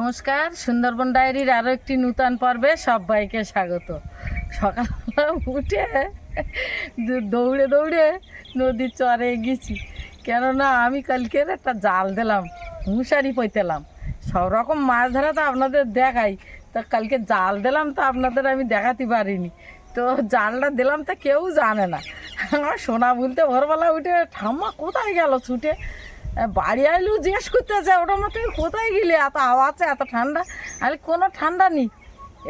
নমস্কার, সুন্দরবন ডায়েরির আরও একটি নূতন পর্বে সবাইকে স্বাগত। সকালবেলা উঠে দৌড়ে দৌড়ে নদীর চরে গেছি। কেননা আমি কালকের একটা জাল দিলাম মুশারি পৈতেলাম সব রকম মাছ ধরা তো আপনাদের দেখাই। তা কালকে জাল দিলাম তো আপনাদের আমি দেখাতে পারিনি। তো জালটা দিলাম তো কেউ জানে না। আমার সোনা বলতে ভোরবেলা উঠে, ঠাম্মা কোথায় গেল ছুটে? বাড়ি আইলেও জিজ্ঞেস করতে আছে, ওটা মতো কোথায় গেলে? এত হাওয়া আছে এত ঠান্ডা? আরে, কোনো ঠান্ডা নেই।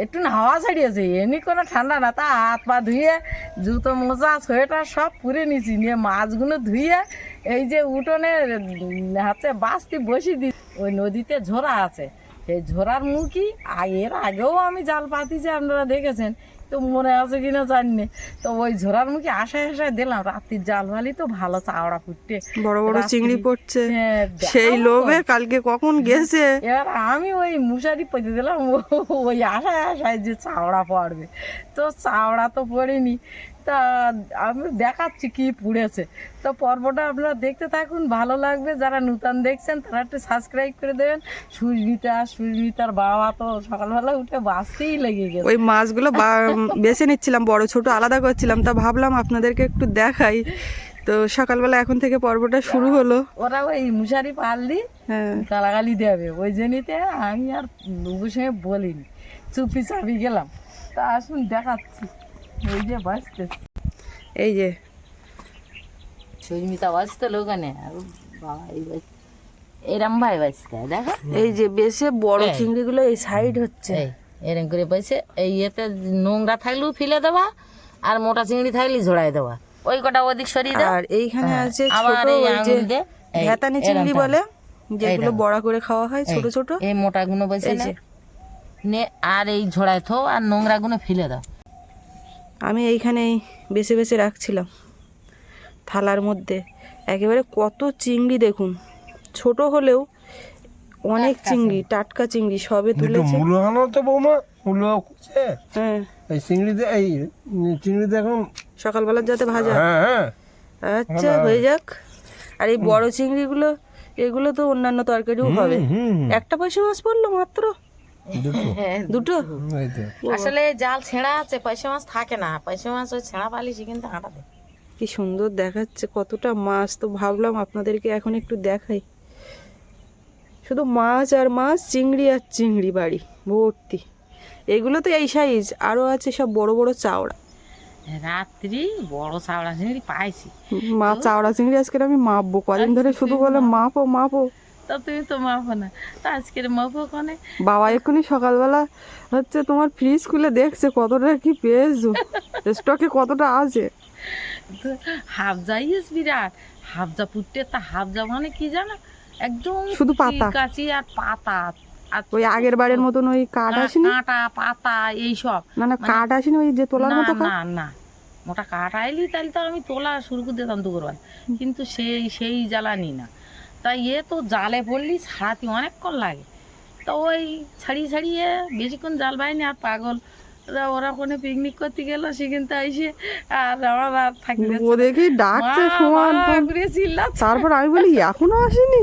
একটু না, হাওয়া ছাড়িয়েছে এমনি কোনো ঠান্ডা না। তা হাত পা ধুয়ে, জুতো, মোজা, সোয়েটার সব পুরে নিয়েছি, নিয়ে মাছগুলো ধুয়ে, এই যে উঠোনে হাতে বাস্তি বসিয়ে দিই ওই নদীতে ঝোরা আছে। সেই ঝোরার মুখই আর এর আগেও আমি জাল পাতিছি আপনারা দেখেছেন। তো মনে আছে কিনা জানি তো ওই ঝোড়ার মুখে আশায় আশায় দিলাম রাত্রির জাল ভালি তো ভালো চাওড়া ফুটতে বড় বড় চিংড়ি পড়ছে। হ্যাঁ, সেই লোভে কালকে কখন গেছে? এবার আমি ওই মুশারি পেতে দিলাম ও- ওই আশায় আশায় যে চাওড়া পড়বে। তো চাওড়া তো পড়েনি। তা আমি দেখাচ্ছি কি পুড়েছে। তো পর্বটা আপনারা দেখতে থাকুন ভালো লাগবে। যারা নূতন দেখছেন তারা একটু সাবস্ক্রাইব করে দেবেন। সুস্মিতা সুস্মিতার বাবা তো সকালবেলা উঠে বাঁচতেই লেগে গেছে। ওই মাছগুলো বেছে নিচ্ছিলাম বড় ছোট আলাদা করছিলাম। তা ভাবলাম আপনাদেরকে একটু দেখাই। তো সকালবেলা এখন থেকে পর্বটা শুরু হলো। ওরা ওই মশারি পাললি হ্যাঁ। গালাগালি দেবে। ওই জন্যতে আমি আর সঙ্গে বলিনি। চুপি চাপি গেলাম। তা আসুন দেখাচ্ছি। ওই যে বাঁচতে এই যে সুস্মিতা বাঁচতে লোকানে এই এরম ভাই বাঁচতে দেখো। এই যে বেশে বড় চিংড়িগুলো এই সাইড হচ্ছে। এরম করে বসে এই ইয়েতে নোংরা থাকলেও ফেলে দেওয়া আর মোটা চিংড়ি থাকলে ঝোড়াই দেওয়া ওই কটা ওদিক সরিয়ে দাও। আর এইখানে হ্যাঁ, আছে আবার ছোট এই ওই যে আঙুল দিয়ে ভেতানি চিংড়ি বলে যেগুলো। বড়া করে খাওয়া হয় ছোট এই, ছোট এই মোটা গুলো বসে নে আর এই ঝোড়ায় থো আর নোংরা গুলো ফেলে দাও। আমি এইখানেই বেছে বেছে রাখছিলাম থালার মধ্যে। একেবারে কত চিংড়ি দেখুন ছোট হলেও অনেক চিংড়ি টাটকা চিংড়ি সবে তুলেছে। মূলো আনো তো বৌমা মূলো কুচে হ্যাঁ। এই চিংড়িতে এই চিংড়িতে এখন সকালবেলার যাতে ভাজা। হ্যাঁ হ্যাঁ। আচ্ছা হয়ে যাক। আর এই বড় চিংড়িগুলো এগুলো তো অন্যান্য তরকারিও হবে। একটা পয়সা মাছ পড়ল মাত্র? দুটো। দুটো। আসলে জাল ছেঁড়া আছে পয়সা মাছ থাকে না। পয়সা মাছ ওই ছেঁড়া পালিছি কিন্তু আটা দেয়। কি সুন্দর দেখাচ্ছে কতটা মাছ। তো ভাবলাম আপনাদেরকে এখন একটু দেখাই। শুধু মাছ আর মাছ চিংড়ি আর চিংড়ি বাড়ি ভর্তি। এগুলো তো এই সাইজ আরও আছে সব বড় বড় চাওড়া। রাত্রি বড় চাওড়া চিংড়ি পাইছি। মা চাওড়া চিংড়ি আজকে আমি মাপবো। কদিন ধরে শুধু বলে মাপো মাপো। তা তুমি তো মাপো না। তা আজকের মাপো কনে? বাবা এক্ষুনি সকালবেলা হচ্ছে তোমার ফ্রিজ খুলে দেখছে কতটা কি পেয়েছ। স্টকে কতটা আছে। হাফজা ইস বিরাট হাফজা পুটে তা হাফজা মানে কি জানো? একদম শুধু পাতা। কাচি আর পাতা। আর ওই আগের বারের মতন ওই কাঠ আসেনি? কাঁটা পাতা এইসব না না কাঠ আসেনি ওই যে তোলার মতো না না। মোটা কাঠ আইলি তাহলে তো আমি তোলা শুরু করে দিতাম দুপুরবেলা। কিন্তু সেই সেই জ্বালানি না। তাই এ তো জালে পড়লি ছাড়াতে অনেকক্ষণ লাগে। তো ওই ছাড়িয়ে ছাড়িয়ে বেশিক্ষণ জাল বাইনি আর পাগল। ওরা ওরা কোনো পিকনিক করতে গেল সেখান থেকে এসে আর আমার আর থাকতে ও দেখি ডাকছে সমান চিল্লাচ্ছে। তারপর আমি বলি এখনও আসেনি?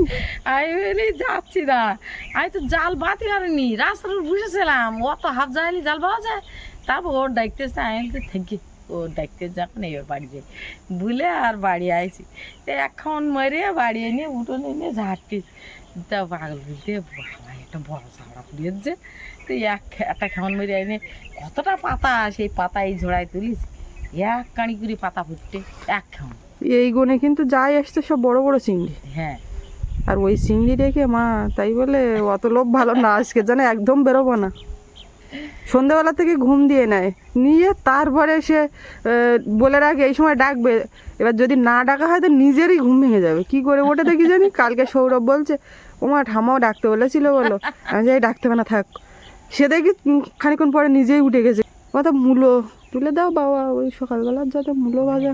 আমি বলি যাচ্ছি না। আমি তো জাল বাতি পারিনি রাস্তার বসেছিলাম। অত হাফ যাইলি জাল পাওয়া যায়? তারপর ওর ডাকতেছে আমি থাকি ও ডাকতে যখন এবার বাড়ি যাই। ভুলে আর বাড়ি আইছি। তো এখন মরে বাড়ি এনে উঠোনে এনে ঝাড়টি তা পাগল বলতে বাবা একটা বড় চামড়া পুড়িয়েছে তো এক একটা খেমন মরে এনে কতটা পাতা সেই পাতা এই ঝোড়ায় তুলিস। এক কাঁড়ি করে পাতা ফুটতে এক খেমন এই গনে কিন্তু যাই আসছে সব বড় বড় চিংড়ি। হ্যাঁ। আর ওই চিংড়ি রেখে মা তাই বলে অত লোভ ভালো না আজকে জানে একদম বেরোবো না। সন্ধ্যাবেলা থেকে ঘুম দিয়ে নেয়। নিয়ে তারপরে সে বলে রাখে এই সময় ডাকবে। এবার যদি না ডাকা হয় তো নিজেরই ঘুম ভেঙে যাবে। কি করে ওঠে দেখি জানি? কালকে সৌরভ বলছে ওমা ঠামাও ডাকতে বলেছিল বলো। আমি যাই ডাকতে না থাক। সে দেখি খানিক্ষণ পরে নিজেই উঠে গেছে। কথা মূলো তুলে দাও বাবা ওই সকালবেলার যাতে মূলো ভাজা।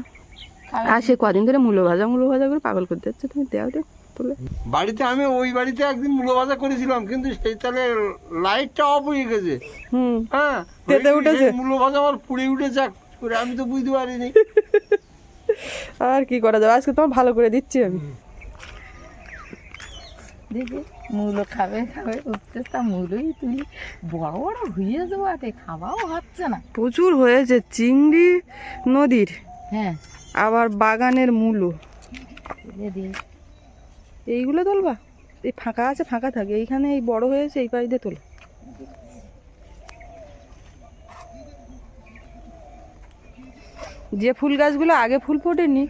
আর সে কদিন ধরে মূলো ভাজা মূলো ভাজা করে পাগল করতে যাচ্ছে তুমি দেওয়া দে তুলে বাড়িতে আমি ওই বাড়িতে একদিন মূলো ভাজা করেছিলাম কিন্তু সেই তাহলে লাইটটা অফ হয়ে গেছে। হুম। হ্যাঁ? তেতে উঠেছে? মূলো ভাজা আমার পুড়ে উঠেছে করে আমি তো বুঝতে পারিনি। আর কি করা যাবে? আজকে তোমার ভালো করে দিচ্ছি আমি। দেখি মূলো খাবে খাবে উঠতে তা মূলোই তুলি বড় বড় হয়েছে বটে খাওয়াও হচ্ছে না। প্রচুর হয়েছে চিংড়ি নদীর হ্যাঁ। আবার বাগানের মূলো। এইগুলো তোলবা? এই ফাঁকা আছে ফাঁকা থাকে। এইখানে এই বড় হয়েছে এই পাশ দিয়ে তোলো। যে ফুল গাছগুলো আগে ফুল ফোটেনি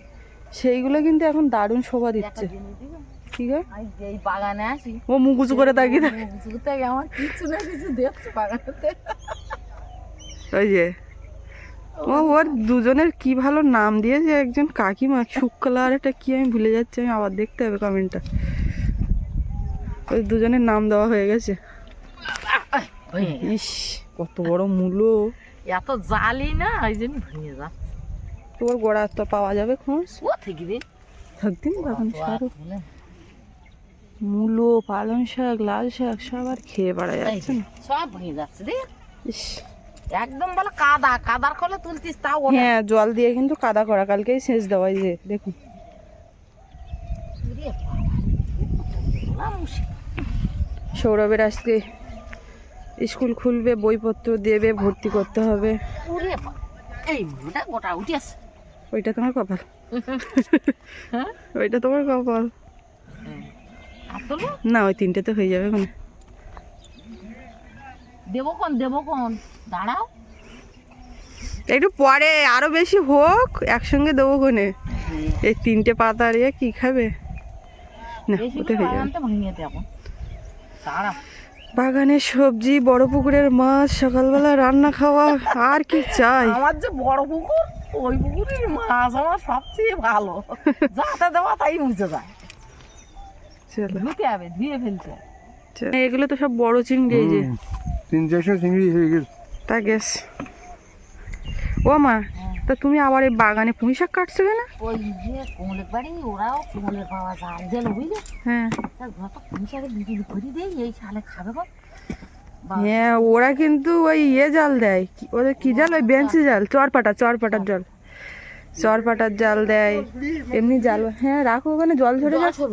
সেইগুলো কিন্তু এখন দারুণ শোভা দিচ্ছে? ঠিক আছে এই বাগানে আসি। ও মুকুচু করে থাকে আমার কিছু না কিছু দেখছে বাগানেতে। ওই যে ও ওর দুজনের কি ভালো নাম দিয়েছে একজন কাকিমা? শুক্লা আর একটা কি আমি ভুলে যাচ্ছি আমি আবার দেখতে হবে কমেন্টটা ওই দুজনের নাম দেওয়া হয়ে গেছে। ইস কত বড় মূলো এত জালি না ওই জন্য ভেঙে যা তোর গোড়া তো পাওয়া যাবে খোঁজ। ও থেকে রে? থাকদিন বাগান সারো মূলো পালং শাক লাল শাক সব আর খেয়ে বেড়া যাচ্ছে না। সব ভেঙে যাচ্ছে রে। ইস। একদম বলে কাদা কাদার খোলে তুলতিস তাও হ্যাঁ জল দিয়ে কিন্তু কাদা করা কালকেই সেচ দেওয়া এই যে দেখুন। সৌরভের আজকে স্কুল খুলবে বইপত্র দেবে ভর্তি করতে হবে। এই মুড়োটা গোটা উঠে আছে। ওইটা তোমার কপাল। হ্যাঁ? ওইটা তোমার কপাল। না ওই তিনটে তো হয়ে যাবে মানে। দাঁড়াও। একটু পরে আরও বেশি হোক একসঙ্গে দেবো কোনে এই তিনটে পাতা রে কি খাবে? না হয়ে যাবে। বাগানের সবজি বড় পুকুরের মাছ সকালবেলা রান্না খাওয়া আর কি চাই? আমার যে বড় পুকুর ওই পুকুরের মাছ আমার সবচেয়ে ভালো। যাতে দেওয়া তাই মুছে যায়। চলো। ধুতে হবে ধুয়ে ফেলতে হবে। এগুলো তো সব বড় চিংড়ি এই যে। তিন চারশো চিংড়ি হয়ে গেছে। তা গেস ও মা তা তুমি আবার এই বাগানে পুঁই শাক কাটছো কেন? ওই যে কোমলের বাড়ি ওরাও কোমলের পাওয়া যায়। দিল বুঝলে? হ্যাঁ। তা ঘর তো পুঁইশাকে বিক্রি করে দেই এই সালে খাবে গো হ্যাঁ ওরা কিন্তু ওই ইয়ে জাল দেয়। ওদের কি জাল? ওই বেঞ্চি জাল চরপাটা চরপাটার জল। চরপাটার জাল দেয় এমনি জাল হ্যাঁ রাখো ওখানে জল ঝরে জল রাখো।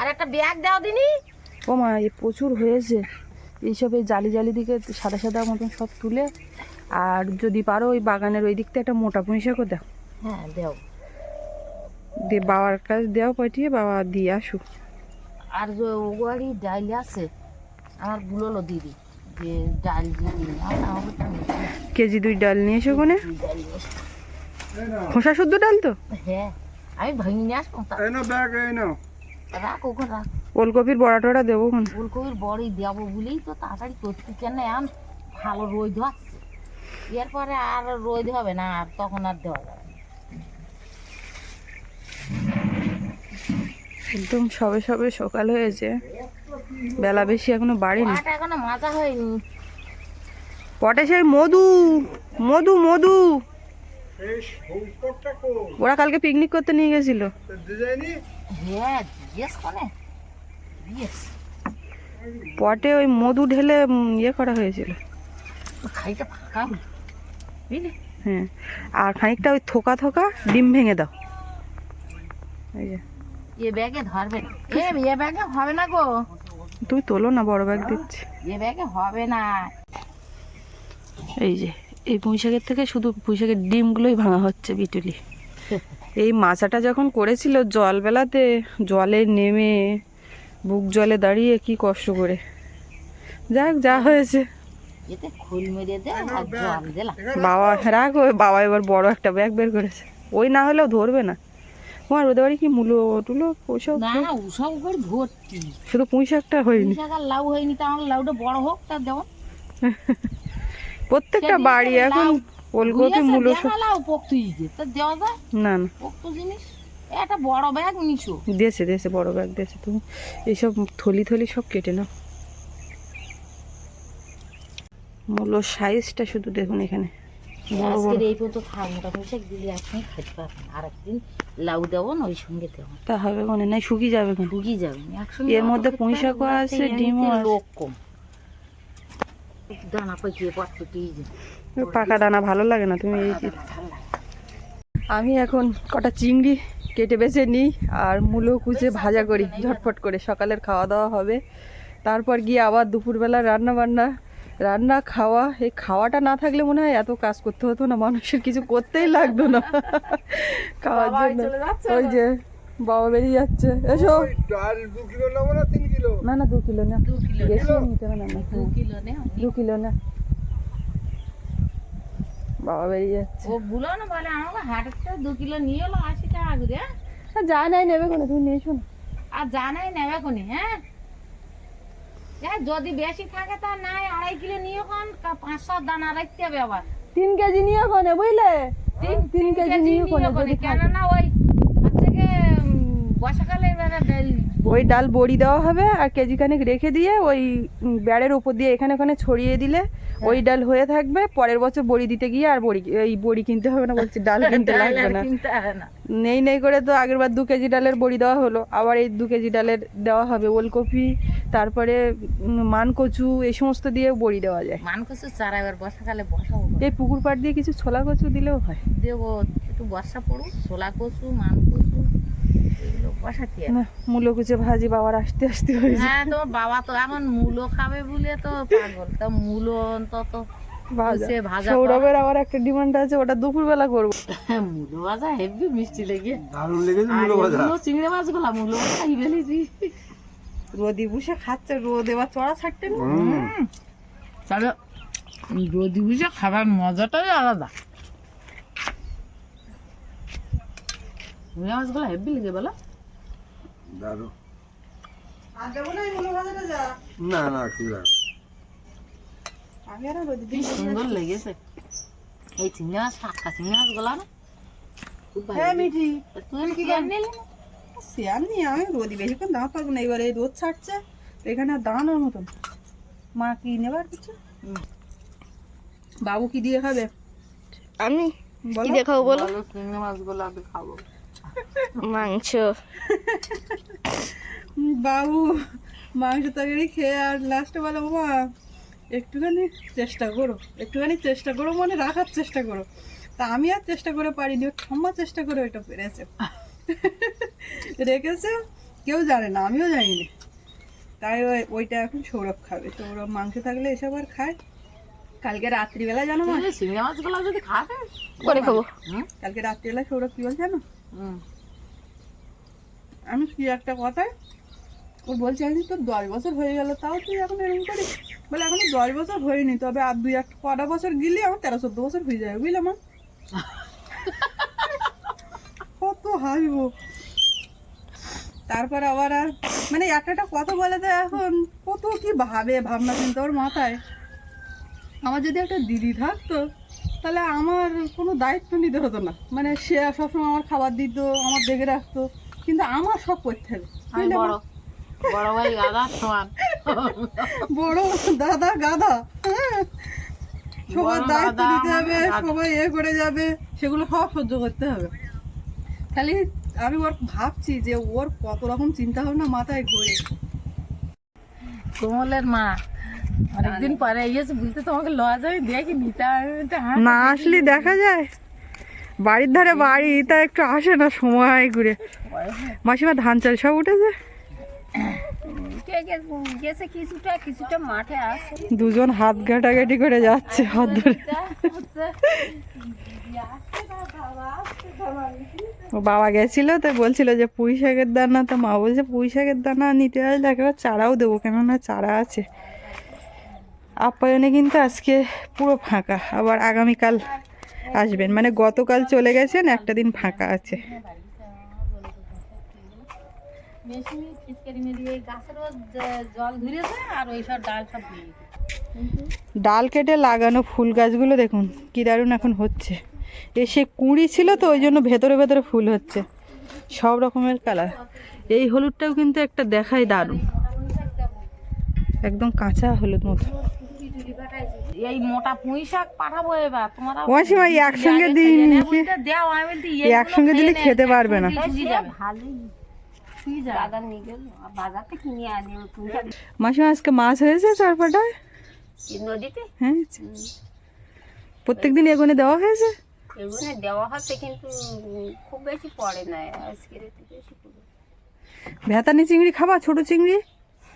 আর একটা ব্যাগ দাও দিনি। ও মা এ প্রচুর হয়েছে। এইসব এই জালি জালি দিকে সাদা সাদা মতন সব তুলে আর যদি পারো ওই বাগানের ওই দিকটা একটা মোটা পুঁই শাকও দাও। হ্যাঁ দেও। দিয়ে বাবার কাছে দেওয়া পাঠিয়ে বাবা দিয়ে আসুক। আর যে ওগাড়ি ডাইল আছে আমার বুলোলো দিদি যে ডাল কেজি দুই ডাল নিয়ে এসো। কোনে। খোসা শুদ্ধ ডাল তো? হ্যাঁ আমি ভেঙে নিয়ে আসব। রাখ ওখানে রাখ ওলকপির বড়া টড়া দেবো কোন ফুলকপির বড়ি দেবো বলেই তো তাড়াতাড়ি করছি। কেন আম ভালো রোদ হচ্ছে এরপরে আর রোদ হবে না আর তখন আর দেওয়া যাবে একদম সবে সবে সকাল হয়েছে। বেলা বেশি এখনও বাড়েনি। এখনও মাজা হয়নি। পটে সেই মধু মধু মধু। ওরা কালকে পিকনিক করতে নিয়ে গেছিল। হ্যাঁ জিজ্ঞেস করে। জিজ্ঞেস। পটে ওই মধু ঢেলে ইয়ে করা হয়েছিল। খাইটা ফাঁকা বুঝলি? হ্যাঁ। আর খানিকটা ওই থোকা থোকা ডিম ভেঙে দাও। এই যে। এ ব্যাগে ধরবে না। এ এ ব্যাগে হবে না গো। তুমি তোলো না বড় ব্যাগ দিচ্ছি। এ ব্যাগে হবে না। এই যে এই পুঁইশাকের থেকে শুধু পুঁইশাকের ডিমগুলোই ভাঙা হচ্ছে বিটুলি। এই মাচাটা যখন করেছিল জলবেলাতে জলে নেমে বুক জলে দাঁড়িয়ে কি কষ্ট করে। যাক যা হয়েছে। বাবা রাখ ওই বাবা এবার বড় একটা ব্যাগ বের করেছে। ওই না হলেও ধরবে না। তোমার ওদের বাড়ি কি মূলো টুলো ওসব না ওসব করে ভর্তি। শুধু পুঁই শাকটা হয়নি। লাউ হয়নি তা আমার লাউটা বড় হোক তা দেবো প্রত্যেকটা বাড়ি এখন ওলকপি বুঝেছে, মূলো সব পোক্ত ইয়ে তা দেওয়া যায়? না না। পোক্ত জিনিস? একটা বড় ব্যাগ নিছো। দেশে দেশে বড় ব্যাগ দেশে তুমি। এইসব থলি থলি সব কেটে নাও। মূলো সাইজটা শুধু দেখুন এখানে। আজকের এই পর্যন্ত দিলে খেতে আর একদিন লাউ দেবো না ওই সঙ্গে দেবো। তা হবে কোনে? নাই শুকিয়ে যাবে ঢুকিয়ে যাবে একসঙ্গে এর মধ্যে খেতে পুঁই পারবে শাকও না, আছে, এমনিতে ডিমও লোক কম। দানা পাকিয়ে পট পেটিয়ে পাকা দানা ভালো লাগে না তুমি এই আমি এখন কটা চিংড়ি কেটে বেছে নিই আর মূলো কুচে ভাজা করি ঝটফট করে। সকালের খাওয়া দাওয়া হবে। তারপর গিয়ে আবার দুপুরবেলা রান্না বান্না রান্না খাওয়া এই খাওয়াটা না থাকলে মনে হয় এত কাজ করতে হতো না মানুষের কিছু করতেই লাগতো না। খাওয়ার জন্য। ওই যে বাবা বেরিয়ে যাচ্ছে। এসো। ওই ডাল দু কিলো না না দু কিলো না। বেশি নিতে হবে নে দু কিলো না। বাবা বেরিয়ে যাচ্ছে। ও বুলো না বলে আমাকে হাটের থেকে দু কিলো নিয়ে এলো আশি টাকা করে যা নাই নেবে কোনো তুমি নিয়ে এসো না। আর জানাই নেবে কোনি হ্যাঁ? এ, যদি বেশি থাকে তা নাই আড়াই কিলো নিয়ে কোন পাঁচ সাত দানা রাখতে হবে আবার। তিন কেজি নিয়ে ওখানে বুঝলে? তিন তিন কেজি নিয়ে কোনি যদি কেন না ওই হচ্ছে কি বর্ষাকালে ডাল ওই ডাল বড়ি দেওয়া হবে আর কেজি খানিক রেখে দিয়ে ওই উম, ব্যাড়ের উপর দিয়ে এখানে ওখানে ছড়িয়ে দিলে ওই ডাল হয়ে থাকবে পরের বছর বড়ি দিতে গিয়ে আর বড়ি এই বড়ি কিনতে হবে না বলছি ডাল কিনতে লাগবে না। নেই নেই করে তো আগের বার দু কেজি ডালের বড়ি দেওয়া হলো আবার এই দু কেজি ডালের দেওয়া হবে ওলকপি তারপরে মানকচু এই সমস্ত দিয়ে বড়ি দেওয়া যায়। মান কচু চারা এবার বর্ষাকালে বসাবো এই পুকুর পাড় দিয়ে কিছু ছোলা কচু দিলেও হয়। দেবো একটু বর্ষা পড়ুক ছোলা কচু মান কচু এগুলো বসাতে না মূলো কুচে ভাজি বাবার আসতে আসতে হয়েছে হ্যাঁ তোমার বাবা তো এখন মূলো খাবে বলে তো পাগল। তা মূলো অন্তত ভাজা। সৌরভের আবার একটা ডিমান্ড আছে ওটা দুপুরবেলা করব। হ্যাঁ, মূলো ভাজা হেভি মিষ্টি লেগে। দারুণ লেগেছে মুলো ভাজা। চিংড়ি মাছগুলো মূলো খাই ফেলেছি। রোদি বসে খাচ্ছে রোদ এবার চড়া ছাড়তে না তাহলে রোদি বুঝে খাবার মজাটাই আলাদা। চিংড়ি মাছগুলো হেভি লেগে বলো। দারুণ না না কি সুন্দর লেগেছে। এই চিংড়ি মাছ টাটকা চিংড়ি মাছগুলো না খুব ভালো হ্যাঁ। মিঠি। তুই কি আমি রোদি বেশিক্ষণ দাঁড়া পারব না এবার এই রোদ ছাড়ছে এখানে আর দাঁড়ানোর মতন। মা কি নেবার কিছু? বাবু কি দিয়ে খাবে? আমি বলো। দেখাবো বলো? বলো চিংড়ি মাছগুলো আমি খাব। মাংস। বাবু মাংস তরকারি খেয়ে আর লাস্টে বলো মা একটুখানি চেষ্টা করো একটুখানি চেষ্টা করো মানে রাখার চেষ্টা করো। তা আমি আর চেষ্টা করে পারিনি ও ঠাম্মা চেষ্টা করে ওইটা পেরেছে। রেখেছে কেউ জানে না আমিও জানি না তাই ওই ওইটা এখন সৌরভ খাবে। সৌরভ মাংস থাকলে এসব আর খায়। কালকে রাত্রিবেলা জানো মা? তুমি মাছগুলো যদি খাবে করে খাব। কালকে রাত্রিবেলা সৌরভ কি বলছে জানো? আমি কি একটা কথায় ও বলছে আমি তোর দশ বছর হয়ে গেল তাও তুই এখন এরকম করিস? বলে এখন দশ বছর হয়নি তবে আর দুই এক কটা বছর গেলে আমার তেরো চোদ্দ বছর হয়ে যাবে বুঝলে মা? কত হাসবো। তারপর আবার আর মানে একটা একটা কথা বলে তো এখন কত কি ভাবে ভাবনা চিন্তা ওর মাথায়। আমার যদি একটা দিদি থাকতো তাহলে আমার কোনো দায়িত্ব নিতে হতো না। মানে সে সবসময় আমার খাবার দিত আমার দেখে রাখতো কিন্তু আমার সব করতে হবে। বড়। বড় ভাই গাদা সমান। বড় দাদা গাদা হ্যাঁ। সবার দায়িত্ব আমার হবে সবাই এ করে যাবে সেগুলো সব সহ্য করতে হবে। খালি আমি ওর ভাবছি যে ওর কত রকম চিন্তা ভাবনা মাথায় ঘোরে। কোমলের মা অনেকদিন পরে গিয়েছে বুঝতে তোমাকে লজ আমি দেখি নিতে হ্যাঁ না আসলে দেখা যায়। বাড়ির ধারে বাড়ি তা একটু আসে না সময় ঘুরে। মাসিমা ধান চাল সব উঠেছে? দুজন হাত ঘাটাঘাটি করে যাচ্ছে হাত ধরে। ও বাবা গেছিল তো বলছিল যে পুঁই শাকের দানা তো মা বলছে পুঁই শাকের দানা নিতে আসলে একেবারে চারাও দেবো কেননা চারা আছে। আপ্যায়নে কিন্তু আজকে পুরো ফাঁকা, আবার আগামীকাল আসবেন। মানে গতকাল চলে গেছেন, একটা দিন ফাঁকা আছে। ডাল কেটে লাগানো ফুল গাছগুলো দেখুন, কি দারুণ এখন হচ্ছে। এসে কুঁড়ি ছিল তো, ওই জন্য ভেতরে ভেতরে ফুল হচ্ছে। সব রকমের কালার। এই হলুদটাও কিন্তু একটা দেখাই দারুণ। একদম কাঁচা হলুদ মতো। এই মোটা পুঁই শাক পাঠাবো এবার। তোমরা একসঙ্গে দিই। দেও আমি বলতে এই একসঙ্গে দিলে খেতে পারবে না। ভালোই। মাসিমা আজকে মাছ হয়েছে চারপাটায় নদীতে? হ্যাঁ প্রত্যেক দিন এগোনে দেওয়া হয়েছে? এগুলো দেওয়া হচ্ছে কিন্তু খুব বেশি পড়ে না একটু বেশি পড়ে। ভেতানি চিংড়ি খাবা ছোট চিংড়ি?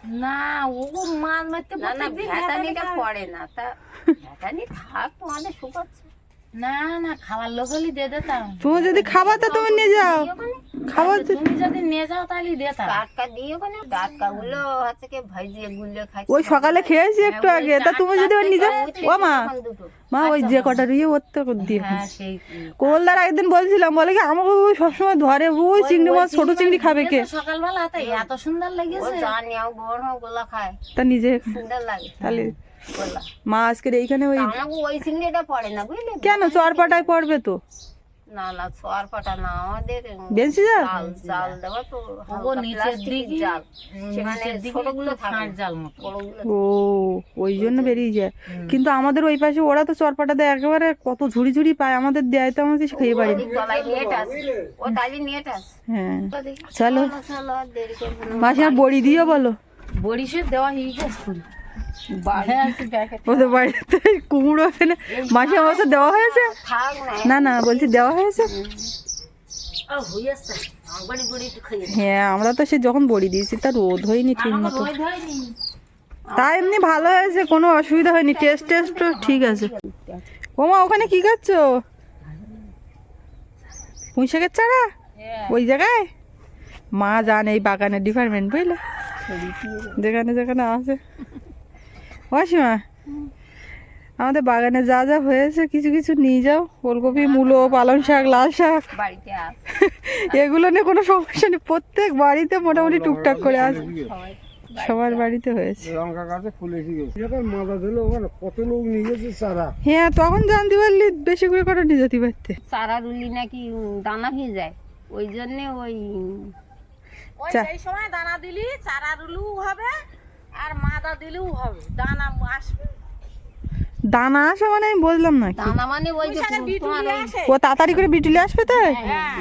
না ও মাছ মারতে না না প্রত্যেকদিন পড়ে না তা ভ্যাতানি থাক তোমাদের শুকাচ্ছে না না খাবার লোক হলে দিয়ে দিতাম। তুমি যদি খাবা তা তুমি নিয়ে যাও। খাবার তুমি যদি নিয়ে যাও তাহলে দিতাম। টাটকা দিয়ে ওখানে টাটকা গুলো হচ্ছে কি ভাজিয়ে গুলে খাই ওই সকালে খেয়েছি একটু আগে। তা তুমি যদি ওর নিয়ে যাও ও মা মা ওই যে কটা রুইয়ে ওর তো দিয়ে হ্যাঁ সেই কোলদার একদিন বলছিলাম বলে কি আমাকে ওই সবসময় ধরে ওই চিংড়ি মাছ ছোট চিংড়ি খাবে কে? সকালবেলা তাই এত সুন্দর ও লেগেছে জানি আমি বড় গোলা খায়। তা নিজে সুন্দর লাগে। তাহলে মা আজকের এইখানে ওই ওই চিংড়িটা পড়ে না বুঝলি? কেন? চরপাটায় পড়বে তো। না না না আমাদের বেঞ্চি জাল জাল দেওয়া তো ওগো হালকা নিচের দিকে জাল। সেখানে ছোটগুলো থাকে। জাল মতো। ও ওই জন্য বেরিয়ে যায়। কিন্তু আমাদের ওই পাশে ওরা তো চরপাটা দেয় একেবারে কত ঝুড়ি ঝুড়ি পায়। আমাদের দেয় তো আমাদের খেয়ে পারি না। গলায় নেট আছে। ও তালি নেট আছে। হ্যাঁ। চলো। চলো, মাসি বড়ি দিও বলো। বড়িসের দেওয়া হয়ে গেছে। পুরি হ্যাঁ ওদের বাড়িতে কুমড়ো এনে মাসি কাছে দেওয়া হয়েছে? না। না বলছি দেওয়া হয়েছে? হয়ে আমরা তো সে যখন বড়ি দিয়েছি তার রোদ হয়নি ঠিক মতো। তা এমনি ভালো হয়েছে কোনো অসুবিধা হয়নি। টেস্ট টেস্ট ঠিক আছে। ওমা ওখানে কি খাচ্ছ? পুঁই শাকের চারা? হ্যাঁ। ওই জায়গায়? মা জানে এই বাগানের ডিপার্টমেন্ট বুঝলে? যেখানে যেখানে আছে। অসীমা আমাদের বাগানে যা যা হয়েছে কিছু কিছু নিয়ে যাও। ফুলকপি মূলো পালং শাক লাল শাক। এগুলো নিয়ে কোনো সমস্যা নেই। প্রত্যেক বাড়িতে মোটামুটি টুকটাক করে আছে সবাই সবার বাড়িতে হয়েছে। লঙ্কা গাছে ফুল এসে গেছে। যখন মাথা দিল ওখানে কত লোক নিয়ে গেছে? চারা হ্যাঁ তখন জানতে পারলি বেশি করে করে নিয়ে যেতে পারতে। চারা রুলি নাকি দানা হয়ে যায়। ওই জন্যে ওই সময় দানা দিলি চারা রুলু হবে। আর মাদা দিলেও হবে। দানা আসবে। দানা আসে মানে আমি বুঝলাম না দানা মানে ওই যে ও তাড়াতাড়ি করে বিটুলে আসবে তাই হ্যাঁ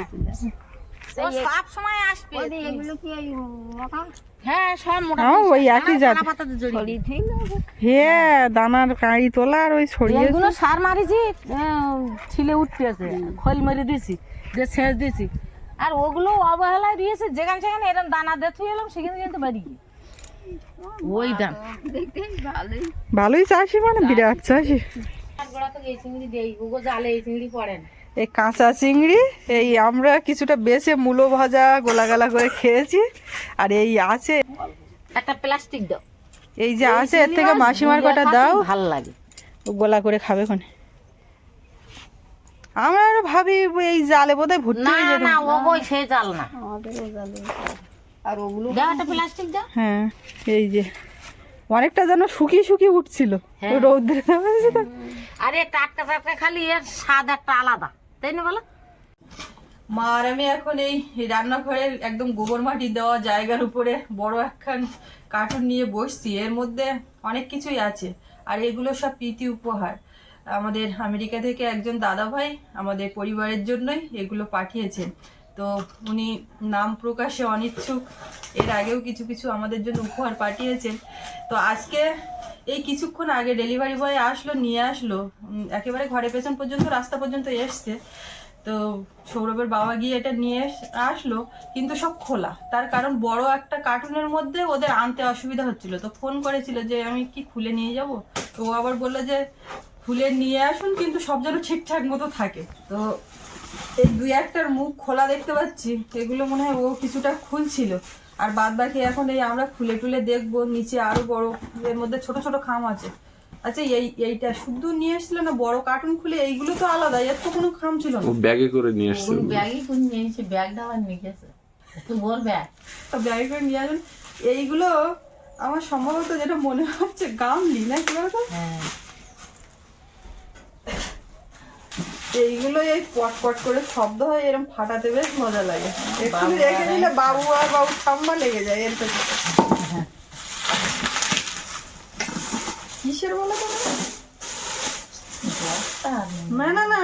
সব সময় আসবে। এগুলো কি মোটা? হ্যাঁ সব মোটা হ্যাঁ ওই একই জাত। দানা পাতাতে জড়িয়ে ছড়িয়ে থই না হ্যাঁ দানার কাঁড়ি তোলা আর ওই ছড়িয়ে এগুলো সার মারিছি ছিলে উঠতেছে খোল মেরে দিছি সেচ দিছি। আর ওগুলো অবহেলায় দিয়েছে যেখানে সেখানে এরকম দানা দিয়ে থুয়ে এলাম সেখানে কিন্তু বাড়ি গিয়ে। ওই দাম ভালোই। চাষি মানে বিরাট চাষি। এই কাঁচা চিংড়ি এই আমরা কিছুটা বেছে মূলো ভাজা গোলাগালা করে খেয়েছি আর এই আছে। একটা প্লাস্টিক দাও। এই যে আছে এর থেকে মাসিমার কটা দাও। ভালো লাগে। গোলা করে খাবে কোনে? আমরা আরও ভাবি এই জালে বোধহয় ভর্তি না হয়ে না ওগো সেই জাল না। আমাদেরও জালে আর ওগুলো দাও একটা প্লাস্টিক দাও। হ্যাঁ এই যে। অনেকটা যেন শুকিয়ে শুকিয়ে উঠছিল। হ্যাঁ। রৌদ্রে। আরে টাটকা টাটকা খালি এর স্বাদ একটা আলাদা। তাই না বলো? মা আর আমি এখন এই রান্নাঘরের একদম গোবর মাটি দেওয়া জায়গার উপরে বড় একখান কার্টুন নিয়ে বসছি। এর মধ্যে অনেক কিছুই আছে। আর এগুলো সব প্রীতি উপহার। আমাদের আমেরিকা থেকে একজন দাদা ভাই আমাদের পরিবারের জন্যই এগুলো পাঠিয়েছেন। তো উনি নাম প্রকাশে অনিচ্ছুক। এর আগেও কিছু কিছু আমাদের জন্য উপহার পাঠিয়েছেন। তো আজকে এই কিছুক্ষণ আগে ডেলিভারি বয় আসলো, নিয়ে আসলো। একেবারে ঘরে পেছন পর্যন্ত, রাস্তা পর্যন্ত এসছে। তো সৌরভের বাবা গিয়ে এটা নিয়ে আসলো, কিন্তু সব খোলা। তার কারণ বড় একটা কার্টুনের মধ্যে ওদের আনতে অসুবিধা হচ্ছিল। তো ফোন করেছিল যে, আমি কি খুলে নিয়ে যাব? তো ও আবার বলল যে, খুলে নিয়ে আসুন, কিন্তু সব যেন ঠিকঠাক মতো থাকে। তো এই দুই একটার মুখ খোলা দেখতে পাচ্ছি এগুলো মনে হয় ও কিছুটা খুলছিল। আর বাদ বাকি এখন এই আমরা খুলে টুলে দেখব নিচে আরও বড় এর মধ্যে ছোট ছোট খাম আছে। আচ্ছা এই এইটা শুদ্ধ নিয়ে এসেছিল না বড় কার্টুন খুলে? এইগুলো তো আলাদা এর তো কোনো খাম ছিল না। ও ব্যাগে করে নিয়ে এসছে। ব্যাগই কোন নিয়েছে ব্যাগটা আবার নিয়ে গেছে। তো ওর ব্যাগ তো ব্যাগে করে নিয়ে আসুন। এইগুলো আমার সম্ভবত যেটা মনে হচ্ছে গামলি না কি বলতো? হ্যাঁ। এইগুলো এই পট পট করে শব্দ হয় এরকম ফাটাতে বেশ মজা লাগে। একটু রেখে দিলে বাবু আর বাবু ঠাম্মা লেগে যায় এর পেছনে। কিসের বলো তো? না না না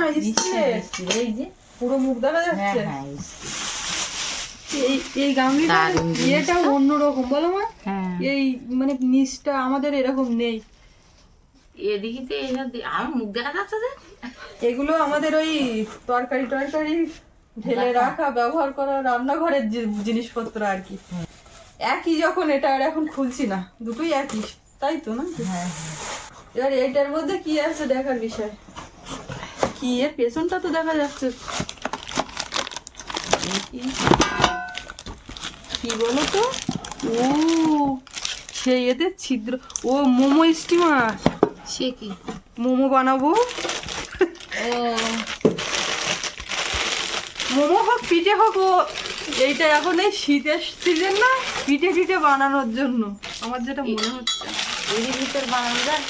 এই যে পুরো মুখ দেখা হ্যাঁ যাচ্ছে? হ্যাঁ এই এই গামলিটা। ইয়েটা অন্যরকম বলো মা। হ্যাঁ। এই মানে নিচটা আমাদের এরকম নেই। এদিকে এইসব আমার মুখ দেখা যাচ্ছে যে? এগুলো আমাদের ওই তরকারি টরকারি ঢেলে রাখা ব্যবহার করা রান্নাঘরের জিনিসপত্র আর কি। একই যখন এটা আর এখন খুলছি না দুটোই একই তাই তো না? হ্যাঁ এবার এইটার মধ্যে কি আছে দেখার বিষয়? কি এর পেছনটা তো দেখা যাচ্ছে। কি বলো তো ও সেই এতে ছিদ্র ও মোমো স্টিমার। সে কি? মোমো বানাবো। ও। মোমো হোক পিঠে হোক ও এইটা এখন এই শীতের সিজন না পিঠে পিঠে বানানোর জন্য। আমার যেটা মনে হচ্ছে। এরই ভিতর বানানো যায়।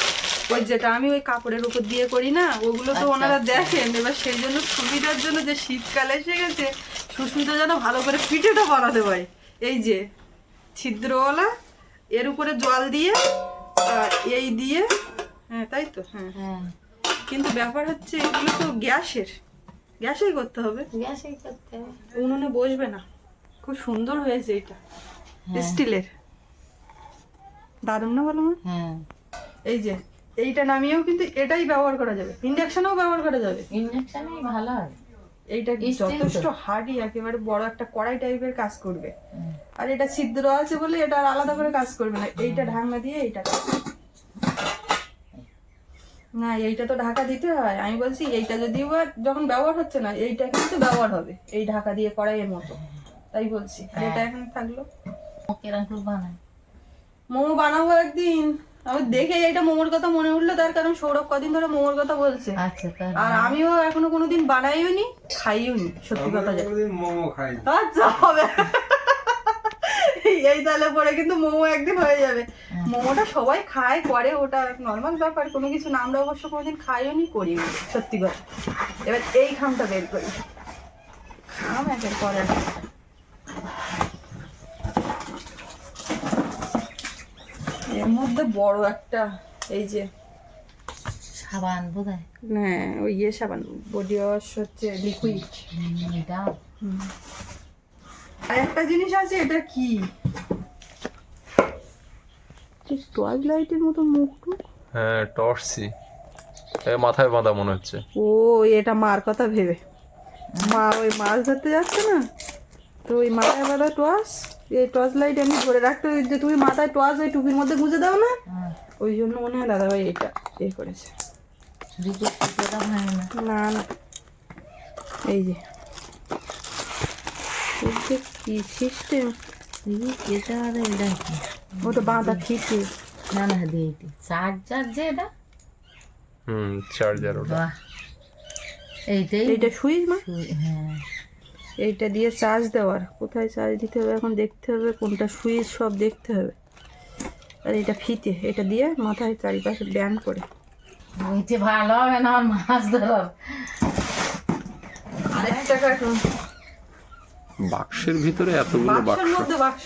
ওই যেটা আমি ওই কাপড়ের উপর দিয়ে করি না ওগুলো তো আচ্ছা, ওনারা আচ্ছা। দেখেন। এবার সেই জন্য সুবিধার জন্য যে শীতকাল এসে গেছে সুস্মিতা যেন ভালো করে পিঠেটা বানাতে পারে। এই যে ছিদ্রওয়ালা এর উপরে জল দিয়ে আর এই দিয়ে হ্যাঁ তাই তো হ্যাঁ। হ্যাঁ। কিন্তু ব্যাপার হচ্ছে এগুলো তো গ্যাসের। গ্যাসেই করতে হবে। গ্যাসেই করতে হবে। উনুনে বসবে না। খুব সুন্দর হয়েছে এটা। স্টিলের। দারুণ না বলো হ্যাঁ। এই যে এইটা নামিয়েও কিন্তু এটাই ব্যবহার করা যাবে। ইন্ডাকশনেও ব্যবহার করা যাবে। ইঞ্জেকশনই ভালো হয়। এইটা যথেষ্ট হার্ডি একেবারে বড় একটা কড়াই টাইপের কাজ করবে। আর এটা ছিদ্র আছে বলে এটা আর আলাদা করে কাজ করবে না। এইটা ঢাকনা দিয়ে এইটা কাজ। না এইটা তো ঢাকা দিতে হয়। আমি বলছি এইটা যদি যখন ব্যবহার হচ্ছে না এইটা কিন্তু ব্যবহার হবে এই ঢাকা দিয়ে কড়াইয়ের মতো। তাই বলছি এটা এখন থাকল। বানায় মোমো বানাবো একদিন। আমি দেখে এটা মোমোর কথা মনে উঠল তার কারণ সৌরভ কদিন ধরে মোমোর কথা বলছে। আচ্ছা আর আমিও এখনও কোনোদিন বানাইও নি খাইও নি সত্যি কথা মোমো খাই আচ্ছা হবে। এই তাহলে পরে কিন্তু মোমো একদিন হয়ে যাবে। মোমোটা সবাই খায় করে ওটা নর্মাল ব্যাপার কোনো কিছু না। আমরা অবশ্য কোনোদিন খাইও নি করি সত্যি কথা। এবার এই খামটা বের করি। খাম একের পর এর মধ্যে বড় একটা এই যে সাবান বোধ হয় হ্যাঁ ওই ইয়ে সাবান বডি ওয়াশ হচ্ছে লিকুইড এটা। একটা জিনিস আছে এটা কি? টর্চ লাইটের মতো মুখটু হ্যাঁ টর্চই মাথায় বাঁধা মনে হচ্ছে। ও এটা মার কথা ভেবে। মা ওই মাছ ধরতে যাচ্ছে না? তো ওই মাথায় বাঁধা টর্চ এই টর্চ লাইট এমনি ধরে রাখতে ওই যে তুমি মাথায় টর্চ ওই টুপির মধ্যে গুঁজে দাও না? হ্যাঁ। ওই জন্য মনে হয় দাদাভাই এটা এ করেছে। হয় না না না। এই যে। এই যে কি সিস্টেম এই এটা আর এটা কি ওটা বাঁধা ফিটে না না দিয়েটি চার্জার যে এটা হুম চার্জার ওটা এইটাই এইটা সুইচ মা হ্যাঁ এইটা দিয়ে চার্জ দেওয়ার কোথায় চার্জ দিতে হবে? এখন দেখতে হবে কোনটা সুইচ সব দেখতে হবে। আর এটা ফিতে এটা দিয়ে মাথায় চারিপাশে ব্যান্ড করে। ভালো হবে না মাছ ধরার। আরেকটা কার্টুন বাক্সের ভিতরে এতগুলো বাক্স? মধ্যে বাক্স।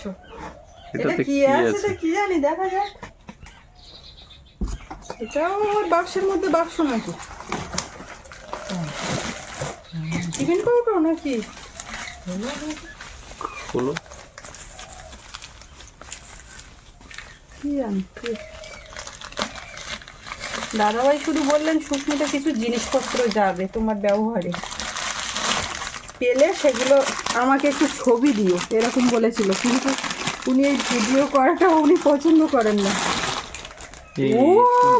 এটাতে কি আছে? কি জানি? দেখা যাক। এটাও ওর বাক্সের মধ্যে বাক্স নাকি? টিফিন কৌটো নাকি? হলো? কি কি? দাদাভাই শুধু বললেন সুস্মিতা কিছু জিনিসপত্র যাবে তোমার ব্যবহারে। পেলে সেগুলো আমাকে একটু ছবি দিও এরকম বলেছিল। কিন্তু উনি এই ভিডিও করাটা উনি পছন্দ করেন না। ও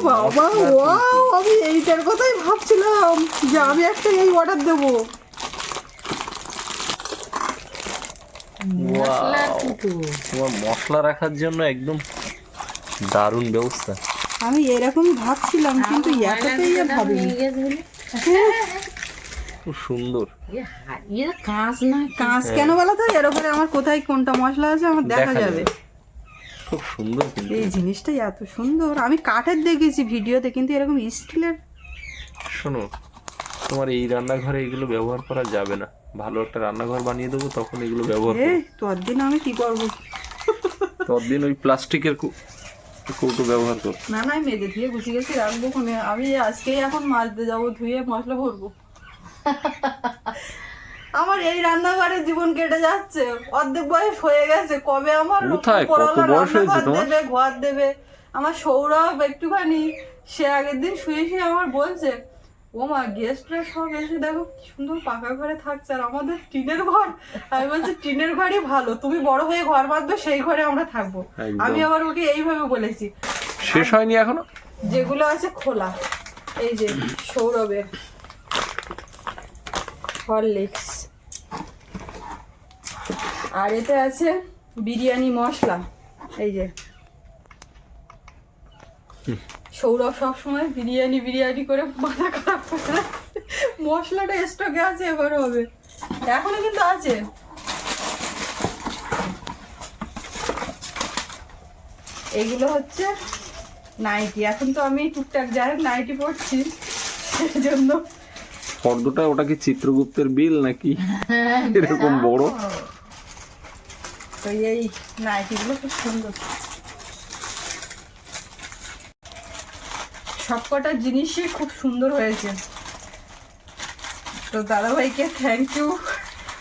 বাবা ওয়াও আমি এইটার কথাই ভাবছিলাম যে আমি একটা এই অর্ডার দেবো। মশলা তোমার মশলা রাখার জন্য একদম দারুণ ব্যবস্থা। আমি এরকমই ভাবছিলাম কিন্তু এতটাই আর ভাবিনি। খুব সুন্দর। এ কাঁচ না কাঁচ কেন বলা তো? এর উপরে আমার কোথায় কোনটা মশলা আছে আমার দেখা যাবে। খুব সুন্দর কিন্তু এই জিনিসটাই এত সুন্দর। আমি কাঠের দেখেছি ভিডিওতে কিন্তু এরকম স্টিলের শোনো তোমার এই রান্নাঘরে এগুলো ব্যবহার করা যাবে না। ভালো একটা রান্নাঘর বানিয়ে দেবো তখন এগুলো ব্যবহার এ করো তোর দিন আমি কি করব? ততদিন ওই প্লাস্টিকের কৌটো ব্যবহার করো না না মেজে ধুয়ে গুছিয়ে গেছি রাখব কোনে আমি আজকেই এখন মাছ দিয়ে যাব ধুয়ে মশলা ভরবো। আমার এই রান্নাঘরে জীবন কেটে যাচ্ছে। অর্ধেক বয়স হয়ে গেছে। কবে আমার কোথায়? কত বয়স হয়েছে তোমার? দেবে ঘর দেবে। আমার সৌরভ একটুখানি সে আগের দিন শুয়ে শুয়ে আমার বলছে ও মা গেস্টরা সব এসে দেখো কি সুন্দর পাকা ঘরে থাকছে। আর আমাদের টিনের ঘর। আমি বলছি টিনের ঘরই ভালো। তুমি বড় হয়ে ঘর বাঁধবে সেই ঘরে আমরা থাকব। আমি আবার ওকে এইভাবে বলেছি। শেষ হয়নি এখনও? যেগুলো আছে খোলা। এই যে সৌরভের। হরলিক্স আর এতে আছে বিরিয়ানি মশলা। এই যে। সৌরভ সবসময় বিরিয়ানি বিরিয়ানি করে মাথা খারাপ করে। মশলাটা স্টকে আছে এবারে হবে। এখনও কিন্তু আছে। এগুলো হচ্ছে নাইটি। এখন তো আমি টুকটাক যাই নাইটি পড়ছি সেই জন্য ফর্দটা ওটা কি চিত্রগুপ্তের বিল নাকি? এরকম বড়। সবকটা জিনিসই খুব সুন্দর হয়েছে। তো দাদাভাইকে থ্যাংক ইউ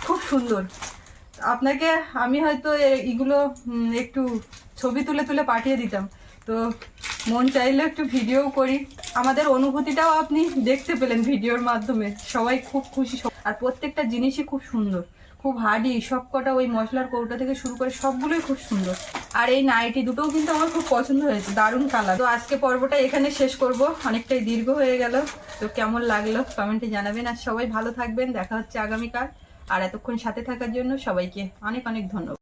খুব সুন্দর। আপনাকে আমি হয়তো এগুলো একটু ছবি তুলে তুলে পাঠিয়ে দিতাম। তো মন চাইলে একটু ভিডিও করি। আমাদের অনুভূতিটাও আপনি দেখতে পেলেন ভিডিওর মাধ্যমে। সবাই খুব খুশি আর প্রত্যেকটা জিনিসই খুব সুন্দর। খুব হার্ডি সব কটা ওই মশলার কৌটা থেকে শুরু করে সবগুলোই খুব সুন্দর। আর এই নাইটি দুটোও কিন্তু আমার খুব পছন্দ হয়েছে, দারুণ কালার তো আজকে পর্বটা এখানে শেষ করব, অনেকটাই দীর্ঘ হয়ে গেল। তো কেমন লাগল কমেন্টে জানাবেন, আর সবাই ভালো থাকবেন, দেখা হচ্ছে আগামীকাল। আর এতক্ষণ সাথে থাকার জন্য সবাইকে অনেক অনেক ধন্যবাদ।